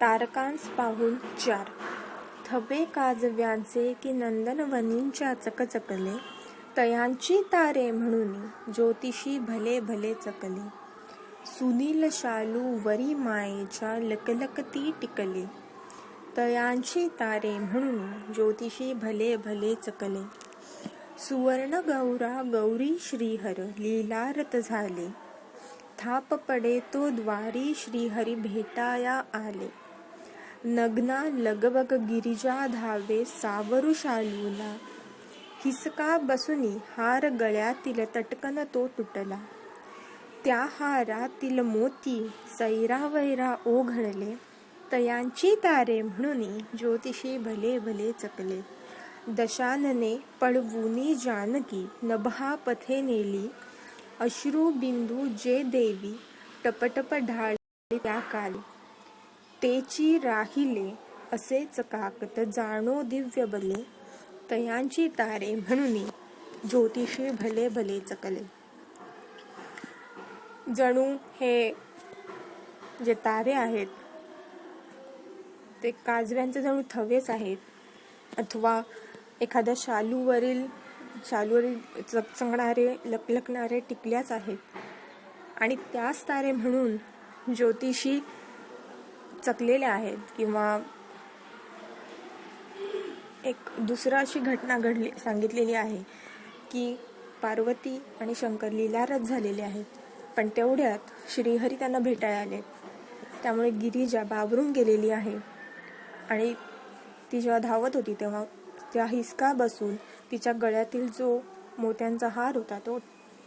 तारकांस पाहून चार थवे काजव्यांचे की नंदनवनींच्या चकचकले तयांची तारे म्हणून ज्योतिषी भले भले चकले. सुनील शालू वरी मायेच्या लकलकती टिकले. तयांची तारे म्हणून ज्योतिषी भले भले चकले. सुवर्ण गौरा गौरी श्रीहर लीलारत झाले. थाप पडे तो द्वारी श्रीहरी भेटाया आले. नग्ना लगबग गिरिजा धावे सावरू शालूला हिसका बसुनी हार गळ्यातील तटकन तो तुटला. त्या हारातील मोती सैरा वैरा ओघळले. तयांची तारे म्हणून ज्योतिषी भले भले चकले. दशानने पळवुनी जानकी नभा पथे नेली. अश्रू बिंदू जे देवी टपटप ढाळ त्या काली. तेची राहिले असे चकाकत जाणो दिव्य बले तयांची तारे म्हणून ज्योतिषी भले भले चकले. जणू हे जे तारे आहेत ते काजव्यांचे जणू थवेच आहेत अथवा एखाद्या शालूवरील शालूवरील चकचकणारे लकलकणारे टिकल्याच आहेत. आणि त्याच तारे म्हणून ज्योतिषी चकलेल्या आहेत किंवा एक दुसरं अशी घटना घडली सांगितलेली आहे की पार्वती आणि शंकर लिलारत झालेले आहेत. पण तेवढ्यात श्रीहरी त्यांना भेटायला आले. त्यामुळे गिरिजा बावरून गेलेली आहे. आणि ती जेव्हा धावत होती तेव्हा त्या हिसका बसून तिच्या गळ्यातील जो मोत्यांचा हार होता तो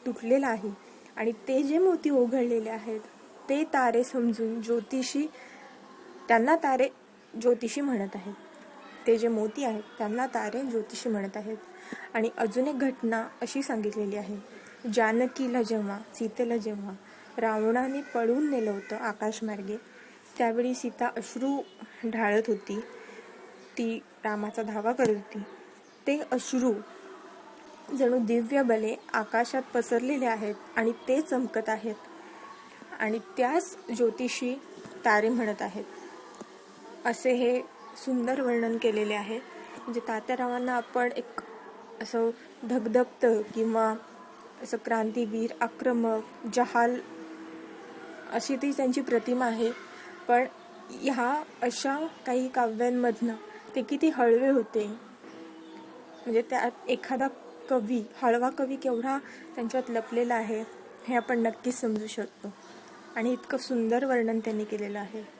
तुटलेला आहे. आणि ते जे मोती ओघळलेले आहेत ते तारे समजून ज्योतिषी त्यांना तारे ज्योतिषी म्हणत आहेत. ते जे मोती आहेत त्यांना तारे ज्योतिषी म्हणत आहेत. आणि अजून एक घटना अशी सांगितलेली आहे. जानकीला जेव्हा सीतेला जेव्हा रावणाने पळून नेलं होतं आकाशमार्गे त्यावेळी सीता अश्रू ढाळत होती. ती रामाचा धावा करत होती. ते अश्रू जणू दिव्य बले आकाशात पसरलेले आहेत आणि ते चमकत आहेत. आणि त्याच ज्योतिषी तारे म्हणत आहेत. असे हे सुंदर वर्णन केलेले आहे. म्हणजे तात्यारावांना आपण एक असं धगधगतं किंवा असं क्रांतीवीर आक्रमक जहाल अशी ती त्यांची प्रतिमा आहे. पण ह्या अशा काही काव्यांमधनं ते किती हळवे होते. म्हणजे त्यात एखादा कवी हळवा कवी केवढा त्यांच्यात लपलेला आहे हे आपण नक्कीच समजू शकतो. आणि इतकं सुंदर वर्णन त्यांनी केलेलं आहे.